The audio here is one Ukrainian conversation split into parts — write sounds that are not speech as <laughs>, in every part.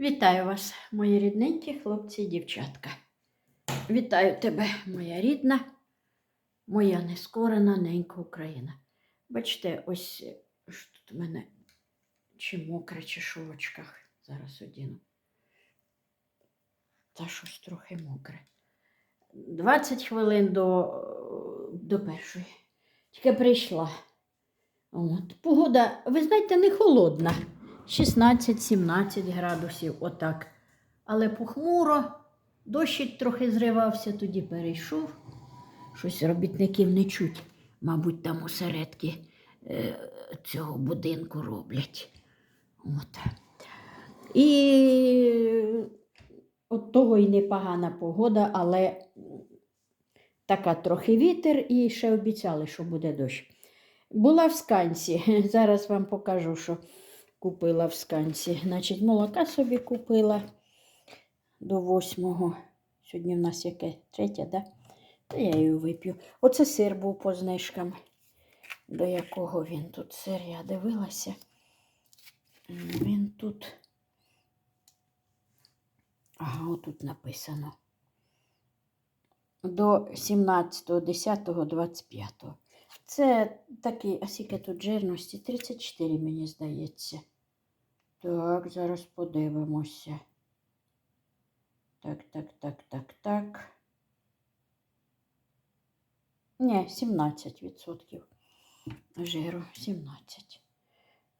Вітаю вас, мої рідненькі хлопці і дівчатка. Вітаю тебе, моя рідна, моя нескорена ненька Україна. Бачите, ось що тут у мене чи мокре, чи що в очках. Зараз одіну. Та щось трохи мокре. 20 хвилин до, до першої. Тільки прийшла. От. Погода, ви знаєте, не холодна. 16-17 градусів, отак. Але похмуро, дощик трохи зривався, тоді перейшов. Щось робітників не чуть, мабуть, там усередки е, цього будинку роблять. От. І от того і непогана погода, але така трохи вітер, і ще обіцяли, що буде дощ. Була в сканці. <laughs> Зараз вам покажу, що купила в сканці. Значить, молока собі купила до восьмого. Сьогодні в нас яке третє, да? Та я її вип'ю. Оце сир був по знижкам. До якого він тут сир, я дивилася. Він тут. Ага, отут написано. До 17.10.25. Це такий, а скільки тут жирності? 34, мені здається. Так, зараз подивимося. Так, так, так, так, так. Ні, 17% жиру. 17.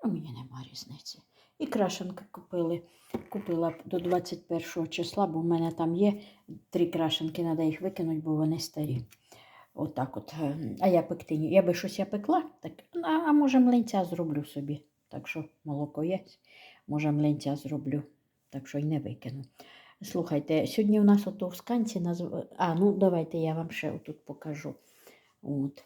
У мені нема різниці. І крашенки купили. Купила до 21 числа, бо в мене там є три крашенки, треба їх викинути, бо вони старі. Отак от. е, А я пекти. Я би щось я пекла, так, а може млинця зроблю собі. Так що молоко є, може млинця зроблю, так що й не викину. Слухайте, сьогодні у нас ото в сканці назв... А, ну давайте я вам ще отут покажу. От.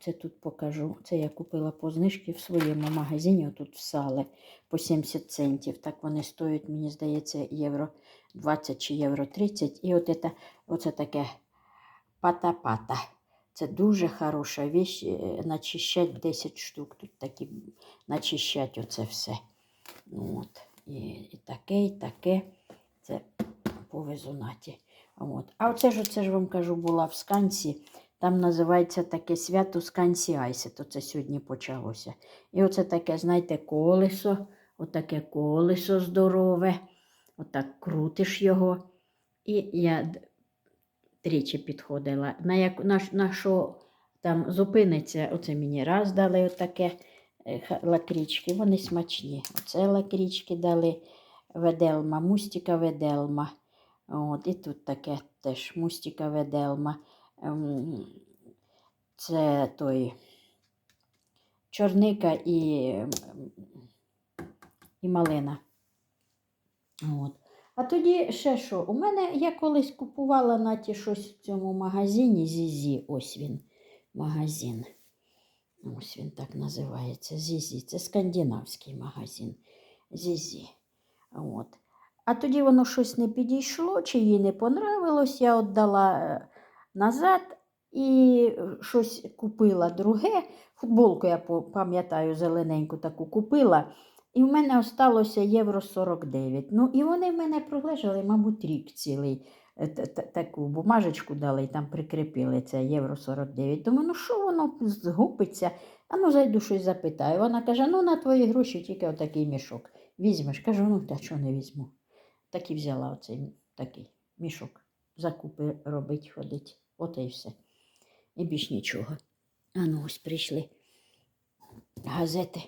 Це тут покажу. Це я купила по знижці в своєму магазині, отут в сали по 70 центів. Так вони стоять, мені здається, євро 20 чи євро 30. І от це, оце таке пата-пата. Це дуже хороша віч, е, начищать 10 штук. Тут такі начищать оце все. От. І, і таке, і таке. Це повезу наті. От. А оце ж, оце ж вам кажу, була в сканці. Там називається таке свято Скансі Айсе, то це сьогодні почалося. І оце таке, знаєте, колесо, отаке колесо здорове, отак крутиш його. І я тричі підходила. На, як, на, на що там зупиниться, оце мені раз дали отаке лакрічки, вони смачні. Оце лакрічки дали веделма, мустіка веделма. От, і тут таке теж мустіка веделма. Ем, Це той чорника і, ем, і малина. От. А тоді ще що? У мене я колись купувала на ті щось в цьому магазині Зізі. Ось він магазин. Ось він так називається Зізі. Це скандинавський магазин Зізі. От. А тоді воно щось не підійшло, чи їй не понравилось, я віддала е, назад і е, щось купила друге. Футболку я пам'ятаю зелененьку таку купила. І в мене осталося євро 49. Ну, і вони в мене пролежали, мабуть, рік цілий. Е, та- та- Таку бумажечку дали і там прикріпили це євро 49. Думаю, ну що воно згубиться? А ну зайду щось запитаю. Вона каже: ну на твої гроші тільки отакий мішок. Візьмеш. Кажу, ну та чого не візьму. Так і взяла оцей такий мішок. Закупи робить, ходить. От і все. І більш нічого. А ну ось прийшли газети.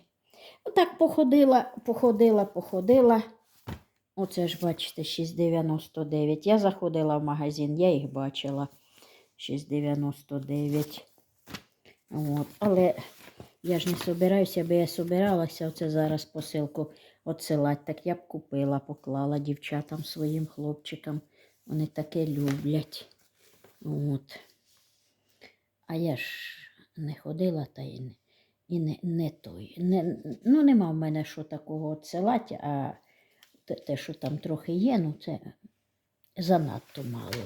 Отак походила, походила, походила. Оце ж, бачите, 6,99. Я заходила в магазин, я їх бачила. 6,99. От. Але я ж не собираюся, аби я собиралася оце зараз посилку отсилати. Так я б купила, поклала дівчатам своїм хлопчикам. Вони таке люблять. От. А я ж не ходила та й не, і не, не той. Не, ну, нема в мене що такого отсилати, а те, що там трохи є, ну це занадто мало.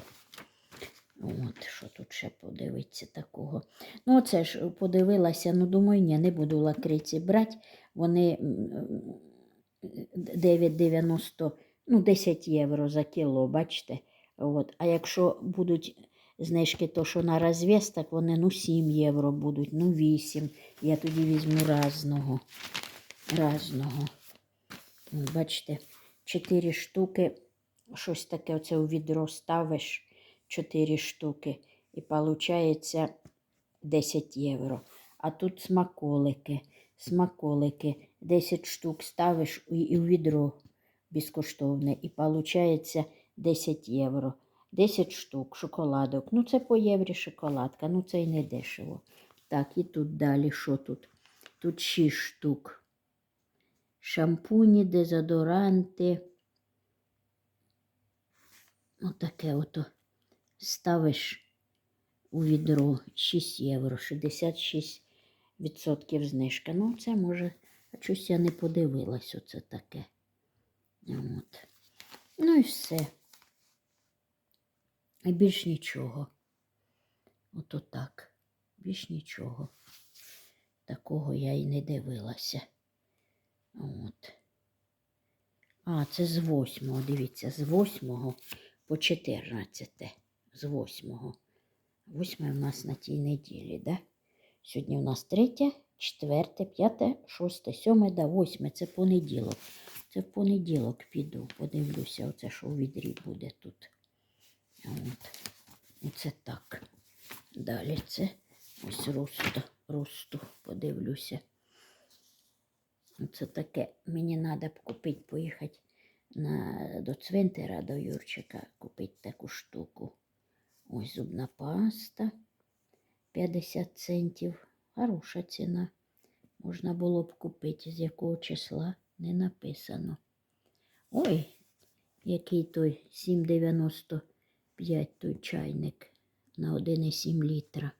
От, що тут ще подивитися такого. Ну, оце ж подивилася, ну думаю, ні, не буду лакриці брати. Вони м, м, 9,90 ну, 10 євро за кіло, бачите? От. А якщо будуть знижки, то що на розв'яз, так вони ну 7 євро будуть, ну 8. Я тоді візьму разного. Разного. Бачите, 4 штуки, щось таке оце у відро ставиш 4 штуки, і виходить 10 євро. А тут смаколики, смаколики, 10 штук ставиш і, і в відро безкоштовне, і виходить 10 євро. 10 штук шоколадок. Ну, це по єврі шоколадка, ну це й не дешево. Так, і тут далі, що тут? Тут 6 штук. Шампуні, дезодоранти. Отаке ото ставиш у відро 6 євро, 66% знижка. Ну, це може, а щось я не подивилась, оце таке. От. Ну і все. І більш нічого. Ото так. Більш нічого. Такого я і не дивилася. От. А, це з 8, дивіться, з 8 по 14. З 8. 8 у нас на тій неділі, да? Сьогодні у нас 3, 4, 5, 6, 7, да, 8. Це понеділок. Це в понеділок піду, подивлюся, оце що у відрі буде тут. От. Оце так. Далі це ось росту, росту, подивлюся. Оце таке. Мені треба купити, поїхати на, до цвинтара, до Юрчика, купити таку штуку. Ось зубна паста 50 центів. Хороша ціна. Можна було б купити, з якого числа не написано. Ой, який той 7,95 той чайник на 1,7 літра.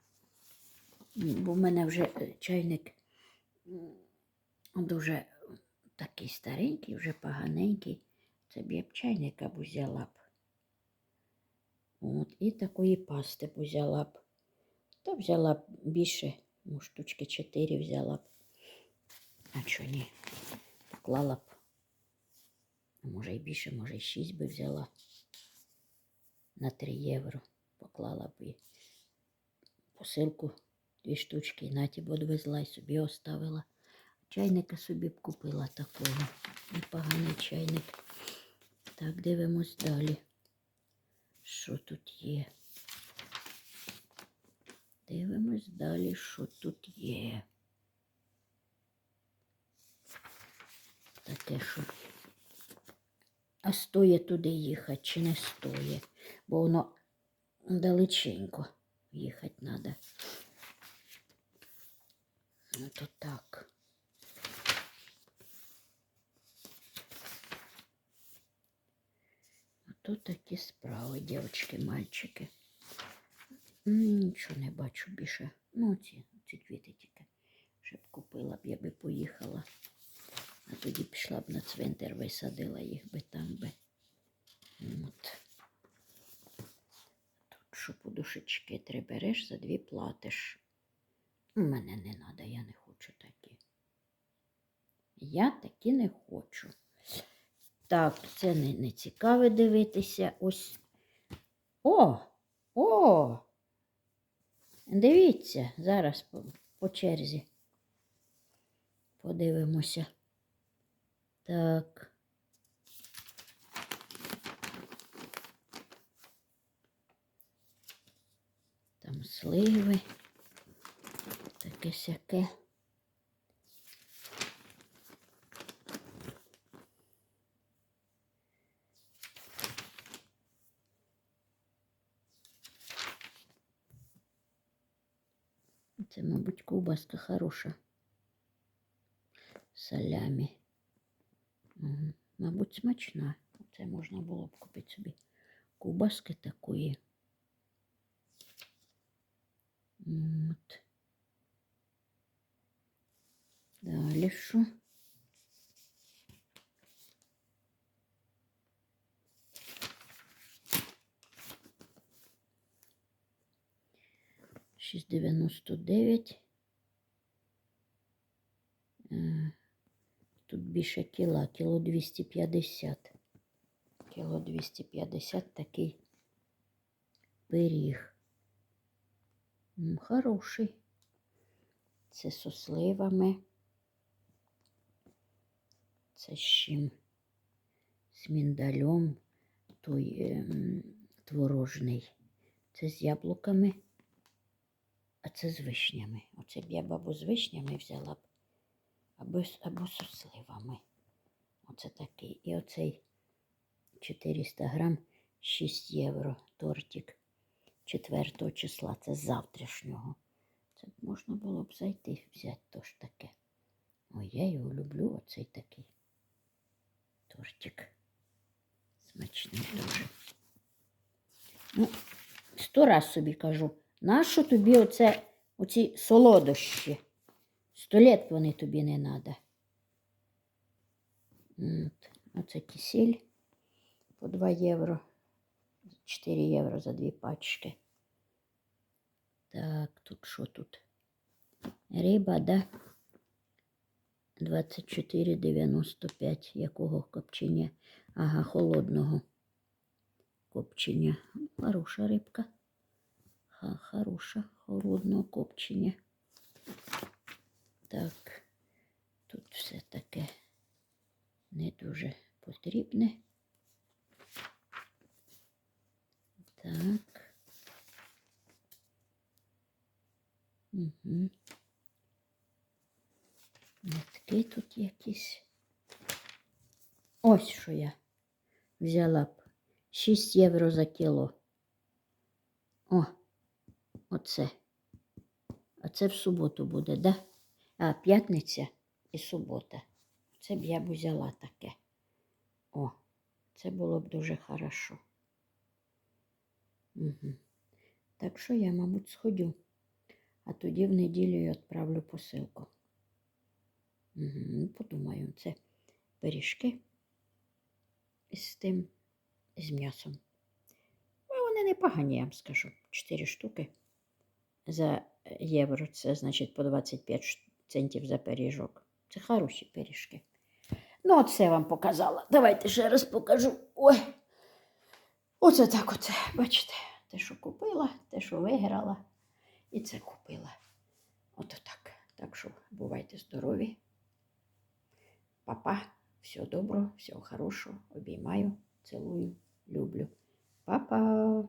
Бо в мене вже е, чайник дуже такий старенький, вже поганенький. Це б я б чайника б взяла б. От, і такої пасти б взяла б. Та взяла б більше, ну, штучки 4 взяла б. А чого ні? Поклала б. Може і більше, може і 6 би взяла. На 3 євро поклала б і посилку дві штучки і наті б одвезла і собі оставила. Чайника собі б купила такого. Непоганий чайник. Так, дивимось далі. Що тут є? Дивимось далі, що тут є. Таке, що. А стоїть туди їхати чи не стоїть? Бо воно далеченько їхати треба. Ну то так. Тут такі справи, дівчатки, мальчики. Нічого не бачу більше. Ну, ці, ці квіти тільки. Щоб купила б, я би поїхала. А тоді пішла б на цвинтар, висадила їх би там би. От. Тут що подушечки три береш, за дві платиш. У мене не треба, я не хочу такі. Я такі не хочу. Так, це не, не цікаве дивитися. Ось. О! О! Дивіться, зараз по, по черзі. Подивимося. Так. Там сливи. Таке сяке. Це, мабуть, ковбаска хороша. Салямі. Мгм. Мабуть, смачна. Це можна було б купити собі ковбаски такої. От. Далі що? Шість дев'яносто дев'ять. Е, Тут більше кіла, кіло 250. кіло 250 такий пиріг. Хороший. Це з сливами. Це з чим? З міндалем, той ем, творожний. Це з яблуками, а це з вишнями. Оце б я бабу з вишнями взяла б, або, або з сливами. Оце такий. І оцей 400 грам 6 євро тортик 4 числа. Це з завтрашнього. Це можна було б зайти взяти тож таке. Ой, я його люблю, оцей такий тортик. Смачний дуже. Ну, сто раз собі кажу, нащо тобі оце, оці солодощі? Сто літ вони тобі не треба. Оце кисель по 2 євро. 4 євро за дві пачки. Так, тут що тут? Риба, да? 24,95. Якого копчення? Ага, холодного копчення. Хороша рибка. Ха, хороша, холодного копчення. Так, тут все таке не дуже потрібне. Так. Угу. Нитки тут якісь. Ось що я взяла б. 6 євро за кіло. О, оце. А це в суботу буде, да? А, п'ятниця і субота. Це б я б взяла таке. О, це було б дуже хорошо. Угу. Так що я, мабуть, сходю. А тоді в неділю я відправлю посилку. Угу. Ну, подумаю, це пиріжки з тим, з м'ясом. Ну, вони непогані, я вам скажу. Чотири штуки за євро. Це значить по 25 центів за пиріжок. Це хороші пиріжки. Ну, оце я вам показала. Давайте ще раз покажу. Ой. Оце так оце. Бачите, те, що купила, те, що виграла, і це купила. Ото так. Так що бувайте здорові. Папа, всього доброго, всього хорошого. Обіймаю, цілую, люблю. Па-па!